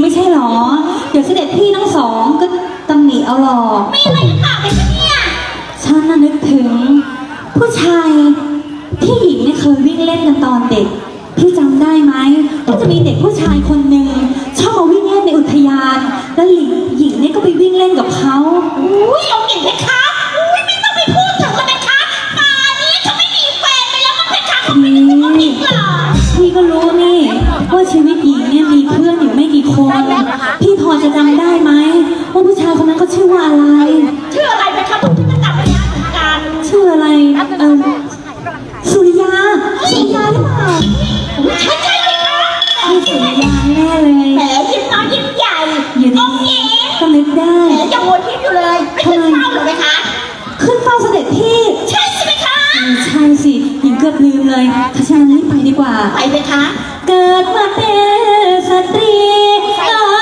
ไม่ใช่หรอ เดี๋ยวเสด็จพี่ทั้งสองก็ตำหนิเอาหรอกมีอะไรหรือเปล่าเป็นเนี่ยฉันน่ะนึกถึง ผู้ชายที่หญิงเนี่ยเคยวิ่งเล่นกันตอนเด็ก พี่จำได้ไหมว่าจะมีเด็กผู้ชายคนหนึ่งชอบมาวิ่งเล่นในอุทยาน แล้วหญิงหญิงเนี่ยก็ไปวิ่งเล่นกับเขา อุ้ยองค์หญิงเพคะอุ้ยไม่ต้องไปพูดถึงเลยนะคะป่านนี้เขาไม่มีแฟนไปแล้วมั้งเพคะเขาไม่ได้เป็นองค์หญิงเหรอ พี่ก็รู้นี่ว่าชีวิตหญิง พี่พอจะจำได้ไหมว่าผู้ชายคนนั้นเขาชื่อว่าอะไร ชื่ออะไรเพคะผมจะจำไม่ได้เหมือนกันชื่ออะไรเออสุริยาสุริยาหรือเปล่าใช่ใช่เพคะชื่อสุริยาแน่เลยแหมยิ้มน้อยยิ้มใหญ่อยู่อดีงค์หญิงก็นึกได้แหมยังโวยยิ้มอยู่เลยไม่ขึ้นเฝ้าเหรอเพคะขึ้นเฝ้าเสด็จพี่ใช่สิเพคะใช่สิหญิงเกือบลืมเลยถ้าฉะนั้นรีบไปดีกว่าไปเพคะ เกิดมาเป็น สตรีอา